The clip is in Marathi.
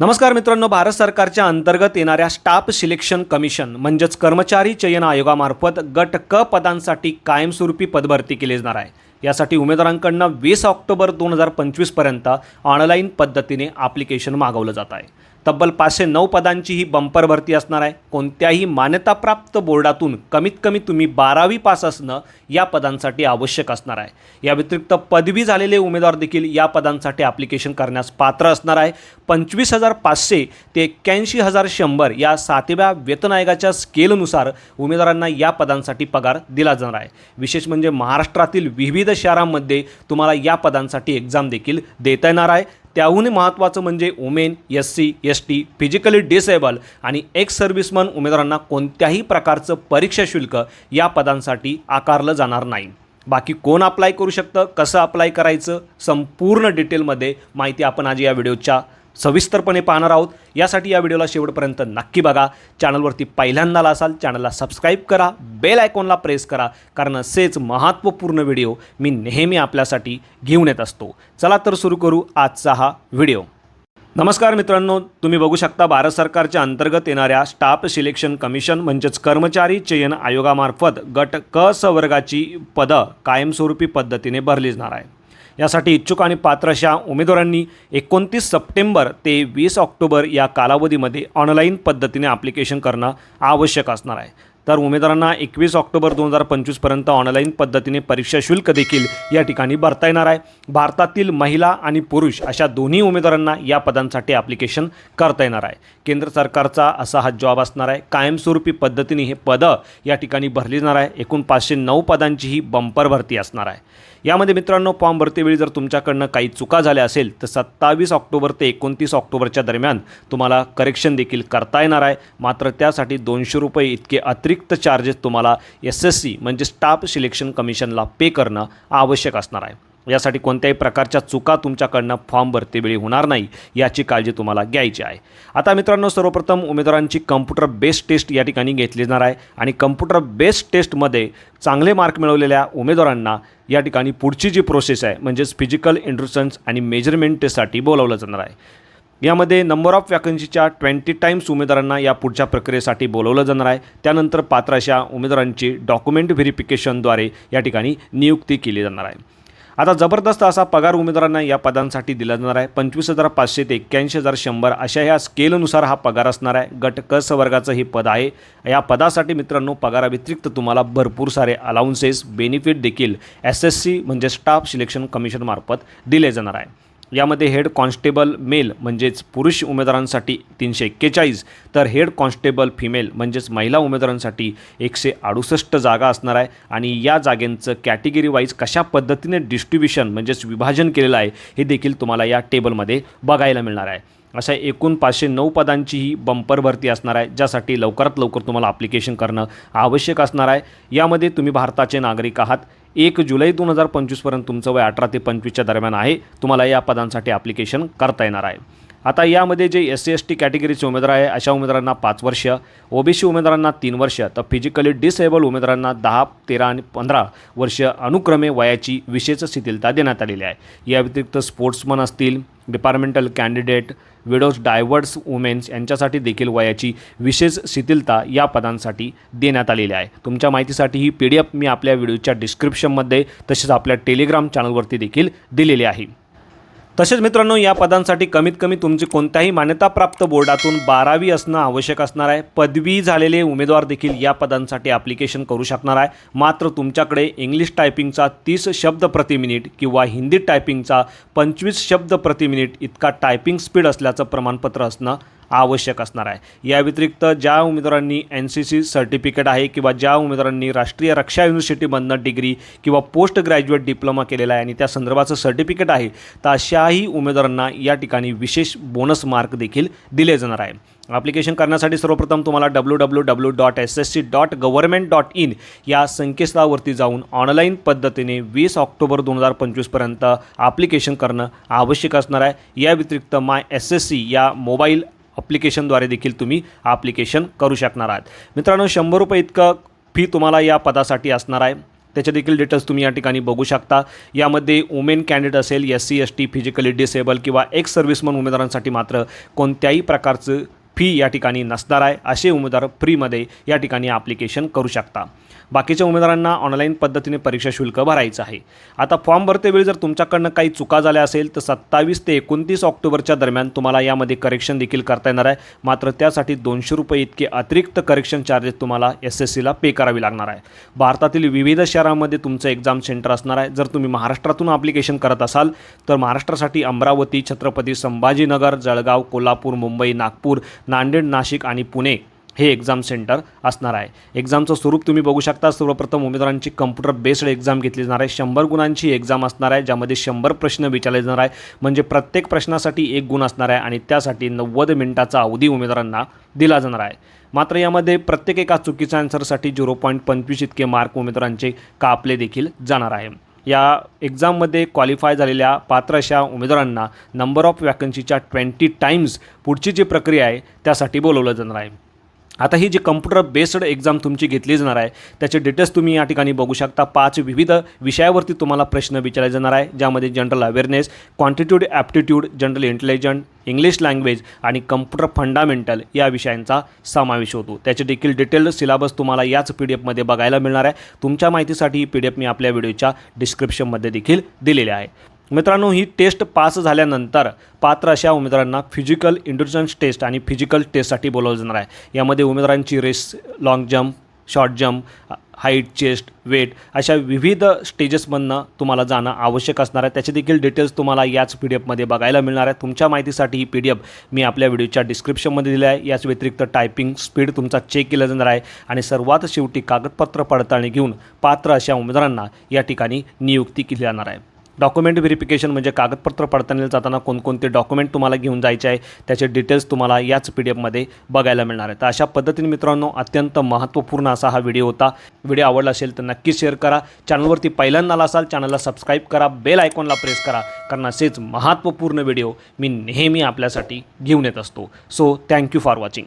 नमस्कार मित्रांनो भारत सरकारच्या अंतर्गत येणाऱ्या स्टाफ सिलेक्शन कमिशन म्हणजेच कर्मचारी चयन आयोगामार्फत गट क पदांसाठी कायमस्वरूपी पदभरती केली जाणार आहे. यासाठी उमेदवारांकडनं वीस ऑक्टोबर दोन हजार पंचवीसपर्यंत ऑनलाईन पद्धतीने ॲप्लिकेशन मागवलं जात आहे. तब्बल पाचशे नऊ पदांची ही बंपर भरती असणार आहे. कोणत्याही मान्यताप्राप्त बोर्डातून कमीत कमी तुम्ही बारावी पास असणं या पदांसाठी आवश्यक असणार आहे. या व्यतिरिक्त पदवी झालेले उमेदवार देखील या पदांसाठी ॲप्लिकेशन करण्यास पात्र असणार आहे. पंचवीस हजार पाचशे ते एक्क्याऐंशी हजार शंभर या सातव्या वेतन आयोगाच्या स्केलनुसार उमेदवारांना या पदांसाठी पगार दिला जाणार आहे. विशेष म्हणजे महाराष्ट्रातील विविध शहरांमध्ये तुम्हाला या पदांसाठी एक्झाम देखील देता येणार आहे. त्याहून महत्त्वाचं म्हणजे women S C S T physically disable आणि एक्स सर्व्हिसमन उमेदवारांना कोणत्याही प्रकारचं परीक्षा शुल्क या पदांसाठी आकारलं जाणार नाही. बाकी कोण अप्लाय करू शकतं कसं अप्लाय करायचं संपूर्ण डिटेलमध्ये माहिती आपण आज या व्हिडिओच्या सविस्तरपणे पाहणार आहोत. यासाठी या व्हिडिओला शेवटपर्यंत नक्की बघा. चॅनलवरती पहिल्यांदा आला असाल चॅनलला सबस्क्राईब करा. बेल आयकॉनला प्रेस करा कारण असेच महत्त्वपूर्ण व्हिडिओ मी नेहमी आपल्यासाठी घेऊन येत असतो. चला तर सुरू करू आजचा हा व्हिडिओ. नमस्कार मित्रांनो तुम्ही बघू शकता भारत सरकारच्या अंतर्गत येणाऱ्या स्टाफ सिलेक्शन कमिशन म्हणजेच कर्मचारी चयन आयोगामार्फत गट क स वर्गाची पदं कायमस्वरूपी पद्धतीने भरली जाणार आहे यासाठी इच्छुक आणि पात्र अशा उमेदवारांनी एकोणतीस सप्टेंबर ते वीस ऑक्टोबर या कालावधीमध्ये ऑनलाईन पद्धतीने ॲप्लिकेशन करणं आवश्यक असणार आहे. तर उमेदवारांना एकवीस ऑक्टोबर दोन हजार पंचवीसपर्यंत ऑनलाईन पद्धतीने परीक्षा शुल्क देखील या ठिकाणी भरता येणार आहे. भारतातील महिला आणि पुरुष अशा दोन्ही उमेदवारांना या पदांसाठी ॲप्लिकेशन करता येणार आहे. केंद्र सरकारचा असा हा जॉब असणार आहे. कायमस्वरूपी पद्धतीने हे पदं या ठिकाणी भरली जाणार आहे. एकूण पाचशे नऊ पदांची ही बंपर भरती असणार आहे. यामध्ये मित्रांनो फॉर्म भरतेवेळी जर तुमच्याकडनं काही चुका झाल्या असेल तर सत्तावीस ऑक्टोबर ते एकोणतीस ऑक्टोबरच्या दरम्यान तुम्हाला करेक्शन देखील करता येणार आहे. मात्र त्यासाठी दोनशे रुपये इतके अतिरिक्त चार्जेस तुम्हाला एस एस सी म्हणजे स्टाफ सिलेक्शन कमिशनला पे करणं आवश्यक असणार आहे. यासाठी कोणत्याही प्रकारच्या चुका तुमच्याकडनं फॉर्म भरतेवेळी होणार नाही याची काळजी तुम्हाला घ्यायची आहे. आता मित्रांनो सर्वप्रथम उमेदवारांची कम्प्युटर बेस्ड टेस्ट या ठिकाणी घेतली जाणार आहे आणि कम्प्युटर बेस्ड टेस्टमध्ये चांगले मार्क मिळवलेल्या उमेदवारांना या ठिकाणी पुढची जी प्रोसेस आहे म्हणजेच फिजिकल इंट्रुसन्स आणि मेजरमेंट टेस्टसाठी बोलावलं जाणार आहे. यामध्ये नंबर ऑफ वॅकन्सीच्या ट्वेंटी टाईम्स उमेदवारांना या पुढच्या प्रक्रियेसाठी बोलवलं जाणार आहे. त्यानंतर पात्र अशा उमेदवारांची डॉक्युमेंट व्हेरिफिकेशनद्वारे या ठिकाणी नियुक्ती केली जाणार आहे. आता जबरदस्त असा पगार उमेदवारांना या पदांसाठी दिला जाणार आहे. पंचवीस हजार पाचशे ते एक्क्याऐंशी हजार शंभर अशा ह्या स्केलनुसार हा पगार असणार आहे. गट क वर्गाचं हे पद आहे. या पदासाठी मित्रांनो पगाराव्यतिरिक्त तुम्हाला भरपूर सारे अलाउन्सेस बेनिफिट देखील एस एस सी म्हणजे स्टाफ सिलेक्शन कमिशनमार्फत दिले जाणार आहे. यामध्ये हेड कॉन्स्टेबल मेल म्हणजेच पुरुष उमेदवारांसाठी तीनशे एक्केचाळीस तर हेड कॉन्स्टेबल फिमेल म्हणजेच महिला उमेदवारांसाठी एकशे अडुसष्ट जागा असणार आहे. आणि या जागेंचं कॅटेगरी वाईज कशा पद्धतीने डिस्ट्रीब्युशन म्हणजेच विभाजन केलेलं आहे हे देखील तुम्हाला या टेबलमध्ये बघायला मिळणार आहे. अशा एकूण पाचशे नऊ पदांची ही बंपर भरती असणार आहे ज्यासाठी लवकरात लवकर तुम्हाला ॲप्लिकेशन करणं आवश्यक असणार आहे. यामध्ये तुम्ही भारताचे नागरिक आहात. एक जुलै दोन हजार पंचवीसपर्यंत तुमचं वय अठरा ते पंचवीसच्या दरम्यान आहे. तुम्हाला या पदांसाठी ॲप्लिकेशन करता येणार आहे. आता यामध्ये जे एस सी एस टी कॅटेगरीचे उमेदवार आहे अशा उमेदवारांना पाच वर्ष ओबीसी उमेदवारांना तीन वर्ष तर फिजिकली डिसेबल उमेदवारांना दहा तेरा आणि पंधरा वर्ष अनुक्रमे वयाची विशेष शिथिलता देण्यात आलेली आहे. या व्यतिरिक्त स्पोर्ट्समन असतील departmental candidate widows divorce women's यांच्यासाठी देखील वयाची विशेष शिथिलता या पदांसाठी देण्यात आलेली आहे. तुमच्या माहितीसाठी ही पी डी एफ मी आपल्या व्हिडिओच्या डिस्क्रिप्शनमध्ये तसेच आपल्या टेलिग्राम चॅनलवरती देखील दिलेली आहे. तसेच मित्रांनो या पदांसाठी कमीत कमी तुमची कोणत्याही मान्यताप्राप्त बोर्डातून बारावी असणं आवश्यक असणार आहे. पदवी झालेले उमेदवार देखील या पदांसाठी ॲप्लिकेशन करू शकणार आहे. मात्र तुमच्याकडे इंग्लिश टायपिंगचा तीस शब्द प्रति मिनिट किंवा हिंदी टायपिंगचा पंचवीस शब्द प्रति मिनिट इतका टायपिंग स्पीड असल्याचं प्रमाणपत्र असणं आवश्यक असणार आहे. या व्यतिरिक्त ज्या उमेदवारांनी एन सी सी सर्टिफिकेट आहे किंवा ज्या उमेदवारांनी राष्ट्रीय रक्षा युनिव्हर्सिटीमधनं डिग्री किंवा पोस्ट ग्रॅज्युएट डिप्लोमा केलेला आहे आणि त्या संदर्भाचं सर्टिफिकेट आहे तर अशाही उमेदवारांना या ठिकाणी विशेष बोनस मार्क देखील दिले जाणार आहे. ॲप्लिकेशन करण्यासाठी सर्वप्रथम तुम्हाला W W W dot S S C dot government dot in या संकेतस्थळावरती जाऊन ऑनलाईन पद्धतीने वीस ऑक्टोबर दोन हजार पंचवीसपर्यंत ॲप्लिकेशन करणं आवश्यक असणार आहे. या व्यतिरिक्त माय एस एस सी या मोबाईल अप्लिकेशनद्वारे देखील तुम्ही ॲप्लिकेशन करू शकणार आहात. मित्रांनो शंभर रुपये इतकं फी तुम्हाला या पदासाठी असणार आहे. त्याचे देखील डिटेल्स तुम्ही या ठिकाणी बघू शकता. यामध्ये वुमेन कॅन्डिडेट असेल S C S T physically disable किंवा एक्स सर्व्हिसमन उमेदवारांसाठी मात्र कोणत्याही प्रकारचं फी या ठिकाणी नसणार आहे असे उमेदवार फ्रीमध्ये या ठिकाणी ॲप्लिकेशन करू शकता. बाकीच्या उमेदवारांना ऑनलाईन पद्धतीने परीक्षा शुल्क भरायचं आहे. आता फॉर्म भरतेवेळी जर तुमच्याकडनं काही चुका झाल्या असेल तर सत्तावीस ते एकोणतीस ऑक्टोबरच्या दरम्यान तुम्हाला यामध्ये करेक्शन देखील करता येणार आहे. मात्र त्यासाठी दोनशे रुपये इतके अतिरिक्त करेक्शन चार्जेस तुम्हाला एस एस सीला पे करावी लागणार आहे. भारतातील विविध शहरांमध्ये तुमचं एक्झाम सेंटर असणार आहे. जर तुम्ही महाराष्ट्रातून ॲप्लिकेशन करत असाल तर महाराष्ट्रासाठी अमरावती छत्रपती संभाजीनगर जळगाव कोल्हापूर मुंबई नागपूर नांदेड नाशिक आणि पुणे हे एक्झाम सेंटर असणार आहे. एक्झामचं स्वरूप तुम्ही बघू शकता. सर्वप्रथम उमेदवारांची कम्प्युटर बेस्ड एक्झाम घेतली जाणार आहे. शंभर गुणांची एक्झाम असणार आहे ज्यामध्ये शंभर प्रश्न विचारले जाणार आहे. म्हणजे प्रत्येक प्रश्नासाठी एक गुण असणार आहे आणि त्यासाठी नव्वद मिनिटाचा अवधी उमेदवारांना दिला जाणार आहे. मात्र यामध्ये प्रत्येक एका चुकीच्या आन्सरसाठी झिरो पॉईंट पंचवीस इतके मार्क उमेदवारांचे कापले देखील जाणार आहे. या एक्झाममध्ये क्वालिफाय झालेल्या पात्र अशा उमेदवारांना नंबर ऑफ वॅकन्सीच्या ट्वेंटी टाईम्स पुढची जी प्रक्रिया आहे त्यासाठी बोलवलं जाणार आहे. आता ही जी कम्प्युटर बेस्ड एक्झाम तुमची घेतली जाणार आहे त्याचे डिटेल्स तुम्ही या ठिकाणी बघू शकता. पाच विविध विषयावरती तुम्हाला प्रश्न विचारले जाणार आहे ज्यामध्ये general awareness quantitative aptitude general intelligent English language आणि कम्प्युटर फंडामेंटल या विषयांचा समावेश होतो. त्याचे देखील डिटेल्ड सिलेबस तुम्हाला याच पी डी एफमध्ये बघायला मिळणार आहे. तुमच्या माहितीसाठी ही पी डी एफ मी आपल्या व्हिडिओच्या डिस्क्रिप्शनमध्ये देखील दिलेले आहे. मित्रांनो ही टेस्ट पास झाल्यानंतर पात्र अशा उमेदवारांना फिजिकल इंडुरन्स टेस्ट आणि फिजिकल टेस्टसाठी बोलावलं जाणार आहे. यामध्ये उमेदवारांची race long jump short jump height chest weight अशा विविध स्टेजेसमधनं तुम्हाला जाणं आवश्यक असणार आहे. त्याचे देखील डिटेल्स तुम्हाला याच पी डी एफमध्ये बघायला मिळणार आहे. तुमच्या माहितीसाठी ही पी डी एफ मी आपल्या व्हिडिओच्या डिस्क्रिप्शनमध्ये दिली आहे. याच व्यतिरिक्त टायपिंग स्पीड तुमचा चेक केला जाणार आहे आणि सर्वात शेवटी कागदपत्र पडताळणी घेऊन पात्र अशा उमेदवारांना या ठिकाणी नियुक्ती केली जाणार आहे. डॉक्युमेंट व्हेरिफिकेशन म्हणजे कागदपत्र पडताळणी जाताना कोणकोणते डॉक्युमेंट तुम्हाला घेऊन जायचे आहे त्याचे डिटेल्स तुम्हाला याच पी डी एफमध्ये बघायला मिळणार आहे तर अशा पद्धतीने मित्रांनो अत्यंत महत्त्वपूर्ण असा हा व्हिडिओ होता. व्हिडिओ आवडला असेल तर नक्कीच शेअर करा. चॅनलवरती पहिल्यांदा आला असाल चॅनलला सबस्क्राईब करा. बेल आयकॉनला प्रेस करा. कारण असेच महत्त्वपूर्ण व्हिडिओ मी नेहमी आपल्यासाठी घेऊन येत असतो. So thank you for watching